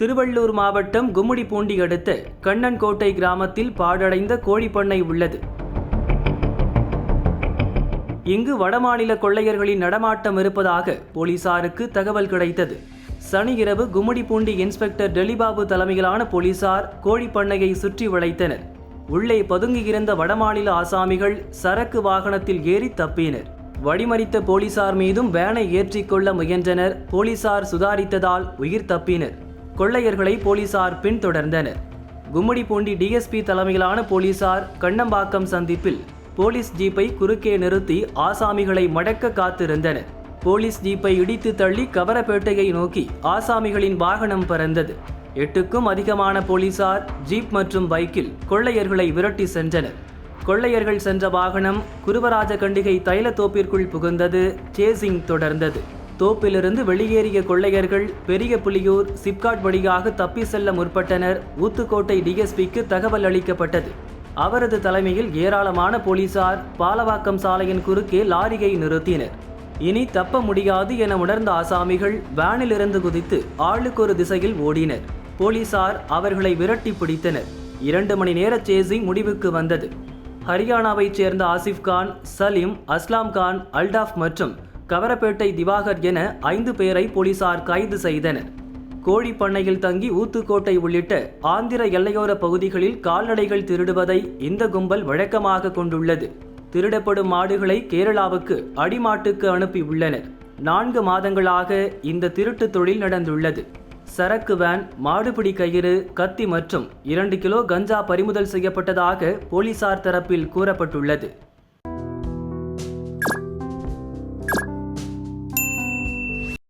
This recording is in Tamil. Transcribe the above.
திருவள்ளூர் மாவட்டம் கும்முடிப்பூண்டி அடுத்த கண்ணன்கோட்டை கிராமத்தில் பாடடைந்த கோழிப்பண்ணை உள்ளது. இங்கு வடமாநில கொள்ளையர்களின் நடமாட்டம் இருப்பதாக போலீசாருக்கு தகவல் கிடைத்தது. சனி இரவு கும்முடிப்பூண்டி இன்ஸ்பெக்டர் டெலிபாபு தலைமையிலான போலீசார் கோழிப்பண்ணையை சுற்றி வளைத்தனர். உள்ளே பதுங்கியிருந்த வடமாநில ஆசாமிகள் சரக்கு வாகனத்தில் ஏறி தப்பினர். வழிமறித்த போலீசார் மீதும் வேனை ஏற்றிக்கொள்ள முயன்றனர். போலீசார் சுதாரித்ததால் உயிர் தப்பினர். கொள்ளையர்களை போலீசார் பின்தொடர்ந்தனர். கும்மிடிப்பூண்டி டிஎஸ்பி தலைமையிலான போலீசார் கண்ணம்பாக்கம் சந்திப்பில் போலீஸ் ஜீப்பை குறுக்கே நிறுத்தி ஆசாமிகளை மடக்க காத்திருந்தனர். போலீஸ் ஜீப்பை இடித்து தள்ளி கவரப்பேட்டையை நோக்கி ஆசாமிகளின் வாகனம் பறந்தது. எட்டுக்கும் அதிகமான போலீசார் ஜீப் மற்றும் பைக்கில் கொள்ளையர்களை விரட்டி சென்றனர். கொள்ளையர்கள் சென்ற வாகனம் குருவராஜ கண்டிகை தைலத்தோப்பிற்குள் புகுந்தது. சேசிங் தொடர்ந்தது. தோப்பிலிருந்து வெளியேறிய கொள்ளையர்கள் பெரிய புலியூர் சிப்காட் வழியாக தப்பி செல்ல முற்பட்டனர். ஊத்துக்கோட்டை டிஎஸ்பிக்கு தகவல் அளிக்கப்பட்டது. அவரது தலைமையில் ஏராளமான போலீசார் பாலவாக்கம் சாலையின் குறுக்கே லாரியை நிறுத்தினர். இனி தப்ப முடியாது என உணர்ந்த ஆசாமிகள் வேனிலிருந்து குதித்து ஆளுக்கு ஒரு திசையில் ஓடினர். போலீசார் அவர்களை விரட்டி பிடித்தனர். இரண்டு மணி நேர சேசிங் முடிவுக்கு வந்தது. ஹரியானாவைச் சேர்ந்த ஆசிஃப் கான் சலீம் அஸ்லாம் கான் அல்டாஃப் மற்றும் கவரப்பேட்டை திவாகர் என ஐந்து பேரை போலீசார் கைது செய்தனர். கோழி பண்ணையில் தங்கி ஊத்துக்கோட்டை உள்ளிட்ட ஆந்திர எல்லையோர பகுதிகளில் கால்நடைகள் திருடுவதை இந்த கும்பல் வழக்கமாக கொண்டுள்ளது. திருடப்படும் மாடுகளை கேரளாவுக்கு அடிமாட்டுக்கு அனுப்பியுள்ளனர் நான்கு மாதங்களாக இந்த திருட்டு தொழில் நடந்துள்ளது. சரக்கு வேன் மாடுபிடி கயிறு கத்தி மற்றும் இரண்டு கிலோ கஞ்சா பறிமுதல் செய்யப்பட்டதாக போலீசார் தரப்பில் கூறப்பட்டுள்ளது.